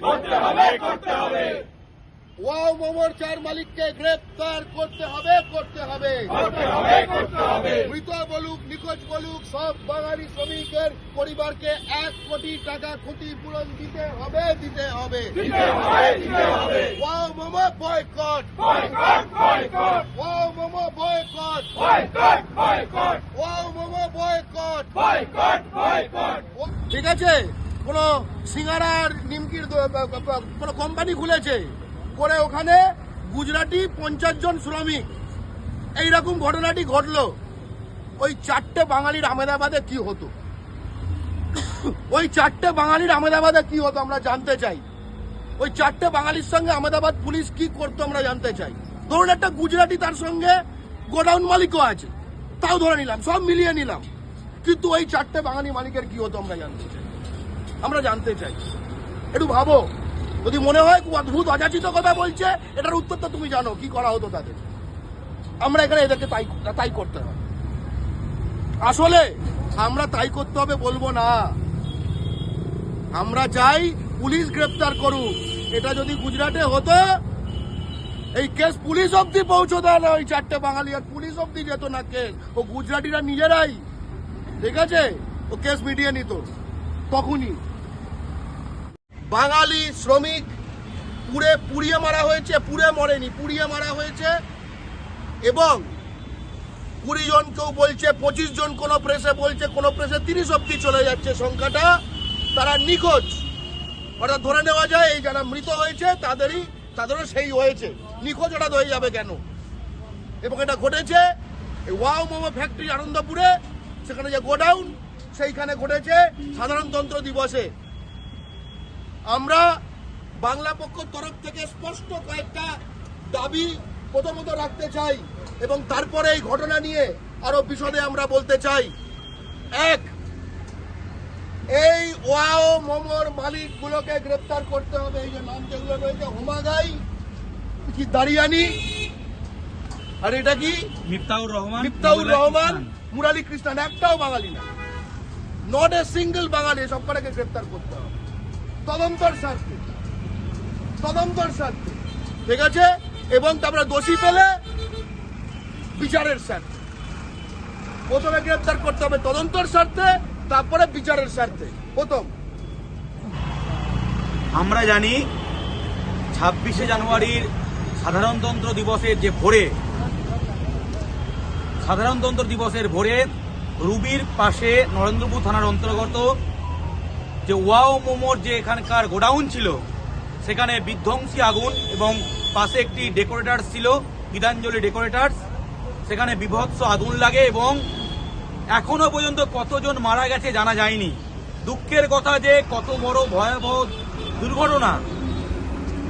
করতে হবে করতে হবে। ওয়াও মোমোর চার মালিককে গ্রেপ্তার করতে হবে করতে হবে। করতে হবে করতে হবে। মৃত বলুক নিখোঁজ বলুক সব বাঙালি শ্রমিকের পরিবারকে এক কোটি টাকা ক্ষতিপূরণ দিতে হবে দিতে হবে। দিতে হবে দিতে হবে। Wow momo boycott. Boycott boycott. Wow momo boycott. Boycott boycott. Wow momo boycott. Boycott boycott. ঠিক আছে? কোন সিঙ্গারার নিমকির কোন কোম্পানি খুলেছে, করে ওখানে গুজরাটি পঞ্চাশ জন শ্রমিক। এইরকম ঘটনাটি ঘটলো। ওই চারটে বাঙালির আহমেদাবাদে কি হতো? ওই চারটে বাঙালির আহমেদাবাদে কি হতো আমরা জানতে চাই। ওই চারটে বাঙালির সঙ্গে আহমেদাবাদ পুলিশ কি করতো আমরা জানতে চাই। ধরুন একটা গুজরাটি তার সঙ্গে গোডাউন মালিকও আছে, তাও ধরে নিলাম, সব মিলিয়ে নিলাম। কিন্তু ওই চারটে বাঙালি মালিকের কি হতো আমরা জানতে চাই? আমরা জানতে চাই। একটু ভাবো। যদি মনে হয় খুব অদ্ভুত, অযাচিত কথা বলছে, এটার উত্তর তো তুমি জানো, কি করা হতো তাদের। আমরা এখানে এদেরকে তাই তাই করতে হবে আসলে আমরা তাই করতে হবে বলব না। আমরা চাই পুলিশ গ্রেপ্তার করুক। এটা যদি গুজরাটে হতো, এই কেস পুলিশ অব্দি পৌঁছতো না ওই চারটে বাঙালি, আর পুলিশ অব্দি যেত না কেস। ও গুজরাটিরা নিজেরাই, ঠিক আছে? ও কেস মিটিয়ে নিত। তখনই। বাঙালি শ্রমিক পুড়ে পুড়িয়ে মারা হয়েছে, পুড়ে মরেনি, পুড়িয়ে মারা হয়েছে। এবং কুড়ি জন কেউ বলছে, পঁচিশ জন কোন প্রেসে বলছে, কোন প্রেসে তিরিশ অব্দি চলে যাচ্ছে সংখ্যাটা। তারা নিখোঁজ। অর্থাৎ ধরে নেওয়া যায়, এই যারা মৃত হয়েছে, তাদেরই, তাদেরও সেই হয়েছে। নিখোঁজ ওটা হয়ে যাবে কেন? এবং এটা ঘটেছে ওয়াও মোমো ফ্যাক্টরি আনন্দপুরে, সেখানে যে গোডাউন সেইখানে ঘটেছে সাধারণতন্ত্র দিবসে। আমরা বাংলা পক্ষ তরফ থেকে স্পষ্ট কয়েকটা দাবি প্রথমত রাখতে চাই এবং তারপরে এই ঘটনা নিয়ে আরও বিশদে আমরা বলতে চাই। এক এই ওয়াও মোমোর মালিকগুলোকে গ্রেপ্তার করতে হবে। এই যে নাম যেগুলো রয়েছে হোমাগাই কি দাঁড়িয়ানি আর এটা কি? মিফতাউর রহমান মিফতাউর মুরালি রহমান। মুরালি কৃষ্ণান একটাও বাঙালি না। নট এ সিঙ্গেল বাঙালি সব কটাকে গ্রেপ্তার করতে হবে। তদন্তর স্বার্থে। তদন্তর স্বার্থে। ঠিক আছে? এবং তারপরে দোষী পেলে বিচারের স্বার্থে। প্রথমে গ্রেপ্তার করতে হবে তদন্তর স্বার্থে, তারপরে বিচারের স্বার্থে। প্রথম। আমরা জানি ছাব্বিশে জানুয়ারির সাধারণতন্ত্র দিবসের যে ভোরে, সাধারণতন্ত্র দিবসের ভোরে রুবির পাশে নরেন্দ্রপুর থানার অন্তর্গত যে ওয়াও মোমোর যে এখানকার গোডাউন ছিল, সেখানে বিধ্বংসী আগুন এবং পাশে একটি ডেকোরেটার্স ছিল, গীতাঞ্জলি ডেকোরেটার্স সেখানে বিভৎস আগুন লাগে এবং এখনও পর্যন্ত কতজন মারা গেছে জানা যায়নি। দুঃখের কথা যে কত বড় ভয়াবহ দুর্ঘটনা।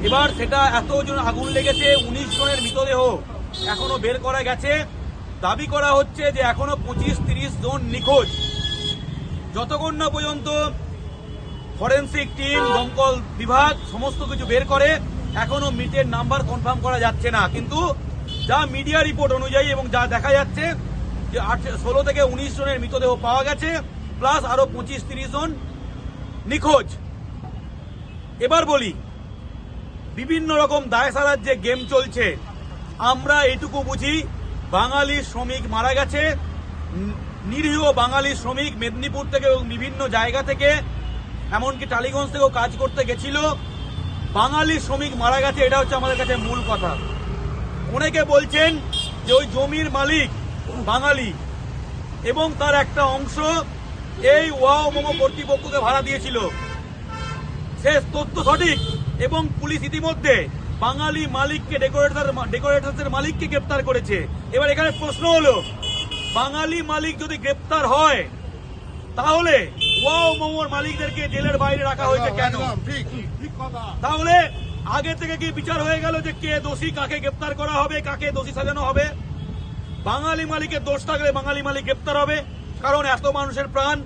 এবার সেটা এতজন আগুন লেগেছে, উনিশ জনের মৃতদেহ এখনও বের করা গেছে। দাবি করা হচ্ছে যে এখনও পঁচিশ, তিরিশ জন নিখোঁজ। যতক্ষণ না পর্যন্ত ফরেন্সিক টিম, দমকল বিভাগ সমস্ত কিছু বের করে, এখনও মৃতের নাম্বার কনফার্ম করা যাচ্ছে না। কিন্তু যা মিডিয়া রিপোর্ট অনুযায়ী এবং যা দেখা যাচ্ছে যে ষোলো থেকে উনিশ জনের মৃতদেহ পাওয়া গেছে, প্লাস আরও পঁচিশ, তিরিশ জন নিখোঁজ। এবার বলি, বিভিন্ন রকম দায় সারার যে গেম চলছে। আমরা এটুকু বুঝি বাঙালি শ্রমিক মারা গেছে। নিরীহ বাঙালি শ্রমিক মেদিনীপুর থেকে এবং বিভিন্ন জায়গা থেকে, এমনকি টালিগঞ্জ থেকেও কাজ করতে গেছিল। বাঙালি শ্রমিক মারা গেছে, এটা হচ্ছে আমাদের কাছে মূল কথা। অনেকে বলছেন যে ওই জমির মালিক বাঙালি এবং তার একটা অংশ এই ওয়াও মোমো কর্তৃপক্ষকে ভাড়া দিয়েছিল। সে তথ্য সঠিক এবং পুলিশ ইতিমধ্যে বাঙালি মালিককে ডেকোরেটর ডেকোরেটরসের মালিককে গ্রেপ্তার করেছে। এবার এখানে প্রশ্ন হলো বাঙালি মালিক যদি গ্রেপ্তার হয় তাহলে ওয়াও মোমোর মালিকদেরকে জেলের বাইরে রাখা হয়েছে কেন? ঠিক ঠিক কথা। তাহলে আগে থেকে কি বিচার হয়ে গেল যে কে দোষী কাকে গ্রেপ্তার করা হবে কাকে দোষী সাজানো হবে? বাঙালি মালিকের দোষ থাকলে বাঙালি মালিক গ্রেপ্তার হবে কারণ এত মানুষের প্রাণ।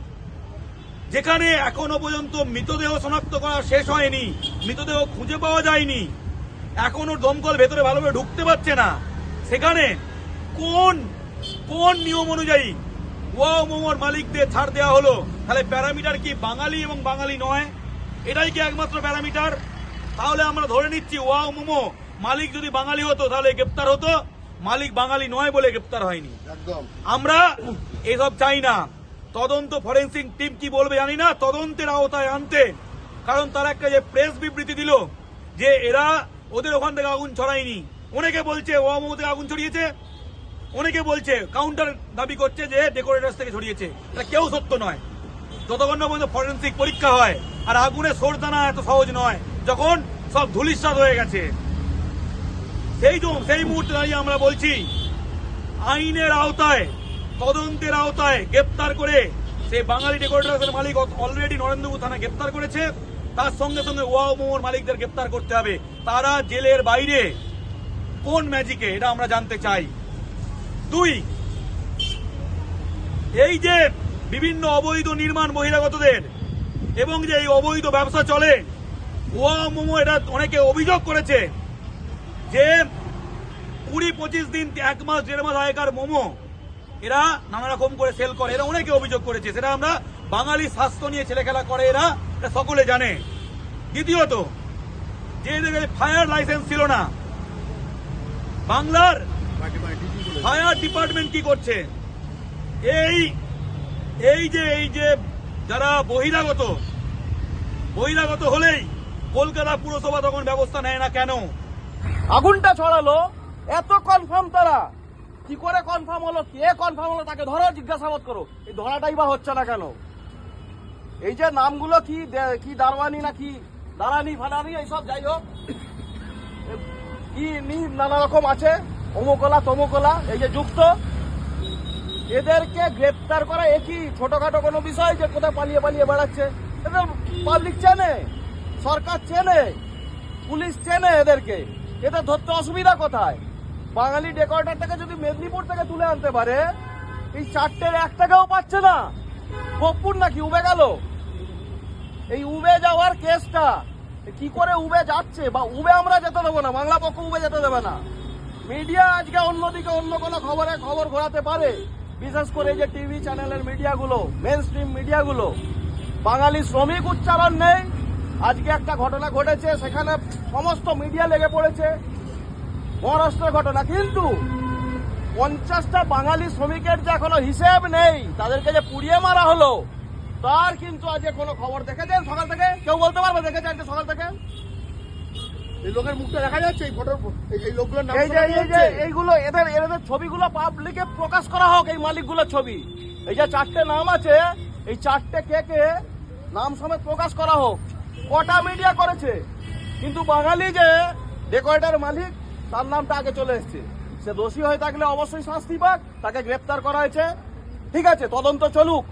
যেখানে এখনও পর্যন্ত মৃতদেহ শনাক্ত করা শেষ হয়নি মৃতদেহ খুঁজে পাওয়া যায়নি। এখনও দমকল ভেতরে ভালোভাবে ঢুকতে পারছে না। সেখানে কোন কোন নিয়ম অনুযায়ী ওয়াও মোমোর মালিকদের ছাড় দেওয়া হলো? তাহলে প্যারামিটার কি বাঙালি এবং বাঙালি নয়? এটাই কি একমাত্র প্যারামিটার? তাহলে আমরা ধরে নিচ্ছি ওয়াও মোমো মালিক যদি বাঙালি হতো তাহলে গ্রেপ্তার হতো। মালিক বাঙালি নয় বলে গ্রেপ্তার হয়নি। একদম। আমরা এসব চাই না। তদন্ত ফরেন্সিক টিম কি বলবে জানি না। তদন্তের আওতায় আনতে। কারণ তারা একটা যে প্রেস বিবৃতি দিল যে এরা ওদের ওখান থেকে আগুন ছড়ায়নি। অনেকে বলছে, ও থেকে আগুন ছড়িয়েছে। অনেকে বলছে কাউন্টার দাবি করছে যে ডেকোরেটার্স থেকে ছড়িয়েছে। এটা কেউ সত্য নয়। যতক্ষণ না পর্যন্ত ফরেন্সিক পরীক্ষা হয়, আর আগুনে সরদানা এত সহজ নয়, যখন সব ধুলিস্বাদ হয়ে গেছে। সেই সেই মুহূর্তে দাঁড়িয়ে আমরা বলছি, আইনের আওতায়, তদন্তের আওতায় গ্রেপ্তার করে সে বাঙালি ডেকোরেটার্সের মালিক অলরেডি নরেন্দ্রপুর থানা গ্রেপ্তার করেছে। তার সঙ্গে সঙ্গে ওয়াও মোমোর মালিকদের গ্রেপ্তার করতে হবে। তারা জেলের বাইরে। কোন ম্যাজিকে, এটা আমরা জানতে চাই। দুই, এই যে বিভিন্ন অবৈধ নির্মাণ বহিরাগতদের এবং যে এই অবৈধ ব্যবসা চলে ওয়া মোমো এটা অনেকে অভিযোগ করেছে যে কুড়ি পঁচিশ দিন, এক মাস, দেড় মাস আগেকার মোমো, এরা নানা রকম করে সেল করে। এরা অনেকে অভিযোগ করেছে। সেটা আমরা বাঙালি স্বাস্থ্য নিয়ে ছেলে খেলা করে এরা। সকলে জানে। দ্বিতীয়ত, যে ফায়ার লাইসেন্স ছিল না, বাংলার ফায়ার ডিপার্টমেন্ট কি করছে? এই এই যে এই যে যারা বহিরাগত বহিরাগত হলেই কলকাতা পুরসভা তখন ব্যবস্থা নেয় না কেন? আগুনটা ছড়ালো, এত কনফার্ম তারা। কি করে কনফার্ম হলো, কে কনফার্ম হলো তাকে ধরো, জিজ্ঞাসাবাদ করো। এই ধরাটাই বা হচ্ছে না কেন? এই যে নামগুলো কি কি দারওয়ানি না কি দারানি ফানানি এইসব যাই হোক, কি নি নানা রকম আছে, অমুকলা তমুকলা, এই যে যুক্ত। এদেরকে গ্রেপ্তার করা একই ছোটখাটো কোনো বিষয় যে কোথায় পালিয়ে পালিয়ে বেড়াচ্ছে? এদের পাবলিক চেনে, সরকার চেনে, পুলিশ চেনে এদেরকে। এদের ধরতে অসুবিধা কোথায়? বাঙালি ডেকোরেটারটাকে যদি মেদিনীপুর থেকে তুলে আনতে পারে, এই চারটের এক টাকাও পাচ্ছে না। গোপুর নাকি, উবে গেল। এই উবে যাওয়ার কেসটা। কি করে উবে যাচ্ছে? বা উবে আমরা যেতে দেবো না, বাংলা পক্ষ উবে যেতে দেবে না। মিডিয়া আজকে অন্যদিকে অন্য কোনো খবরে খবর ঘোরাতে পারে। বিশেষ করে যে টিভি চ্যানেলের মিডিয়াগুলো মেন স্ট্রিম মিডিয়াগুলো। বাঙালি শ্রমিক উচ্চারণ নেই। আজকে একটা ঘটনা ঘটেছে, সেখানে সমস্ত মিডিয়া লেগে পড়েছে। মহারাষ্ট্রের ঘটনা। কিন্তু পঞ্চাশটা বাঙালি শ্রমিকের যে এখনও হিসেব নেই, তাদেরকে যে পুড়িয়ে মারা হলো তার কিন্তু আজকে কোনো খবর দেখেছেন সকাল থেকে? কেউ বলতে পারবে দেখেছেন আজকে সকাল থেকে? এই লোকের মুখটা দেখা যাচ্ছে এই ফটোর এই লোকগুলোর নাম এই যে শোনা এই যে এইগুলো এদের এদের ছবিগুলো পাবলিকে প্রকাশ করা হোক এই মালিকগুলোর ছবি। এই যে চারটে নাম আছে এই চারটে কে কে নাম সমেত প্রকাশ করা হোক। কটা মিডিয়া করেছে? কিন্তু বাঙালি যে ডেকোরেটার মালিক তার নামটা আগে চলে এসেছে। সে দোষী হয়ে থাকলে অবশ্যই শাস্তি পাক তাকে গ্রেপ্তার করা হয়েছে। ঠিক আছে তদন্ত চলুক।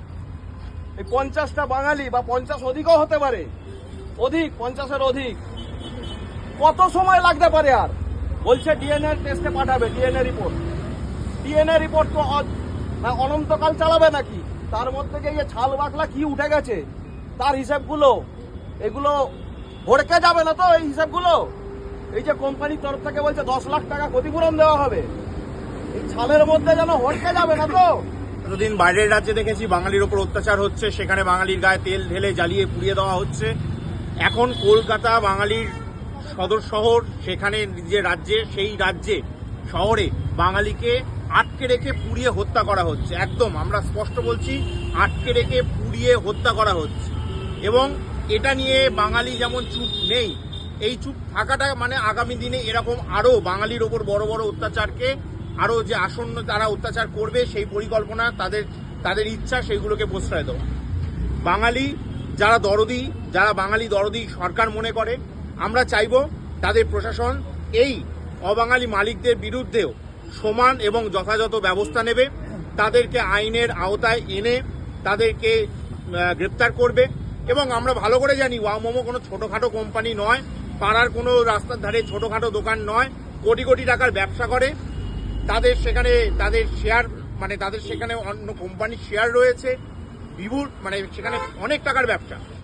এই পঞ্চাশটা বাঙালি বা পঞ্চাশ অধিকও হতে পারে। অধিক, পঞ্চাশের অধিক। কত সময় লাগতে পারে আর? বলছে ডিএনএ টেস্টে পাঠাবে, ডিএনএ রিপোর্ট। ডিএনএ রিপোর্ট তো অনন্তকাল চালাবে নাকি? তার মধ্যে যে ছাল বাকলা কি উঠে গেছে, তার হিসাবগুলো, এগুলো ভড়কে যাবে না তো এই হিসাবগুলো? এই যে কোম্পানির তরফ থেকে বলছে দশ লাখ টাকা ক্ষতিপূরণ দেওয়া হবে। এই ছালের মধ্যে যেন হড়কে যাবে না তো? এতদিন বাইরের রাজ্যে দেখেছি বাঙালির ওপর অত্যাচার হচ্ছে, সেখানে বাঙালির গায়ে তেল ঢেলে জ্বালিয়ে পুড়িয়ে দেওয়া হচ্ছে। এখন কলকাতা বাঙালির সদর শহর, সেখানে যে রাজ্যে, সেই রাজ্যে, শহরে বাঙালিকে আটকে রেখে পুড়িয়ে হত্যা করা হচ্ছে। একদম, আমরা স্পষ্ট বলছি, আটকে রেখে পুড়িয়ে হত্যা করা হচ্ছে। এবং এটা নিয়ে বাঙালি যেমন চুপ নেই, এই চুপ থাকাটা মানে আগামী দিনে এরকম আরও বাঙালির ওপর বড় বড় অত্যাচারকে আরও যে আসন্ন তারা অত্যাচার করবে, সেই পরিকল্পনা তাদের তাদের ইচ্ছা, সেইগুলোকে প্রশ্রয় দেওয়া। বাঙালি যারা দরদি, যারা বাঙালি দরদি সরকার মনে করে, আমরা চাইব তাদের প্রশাসন এই অবাঙালি মালিকদের বিরুদ্ধেও সমান এবং যথাযথ ব্যবস্থা নেবে, তাদেরকে আইনের আওতায় এনে তাদেরকে গ্রেপ্তার করবে এবং আমরা ভালো করে জানি ওয়া মোমো কোনো ছোটোখাটো কোম্পানি নয়, পাড়ার কোনো রাস্তার ধারে ছোটোখাটো দোকান নয়, কোটি কোটি টাকার ব্যবসা করে তাদের সেখানে, তাদের শেয়ার মানে তাদের সেখানে অন্য কোম্পানির শেয়ার রয়েছে। বিভুর মানে সেখানে অনেক টাকার ব্যবসা।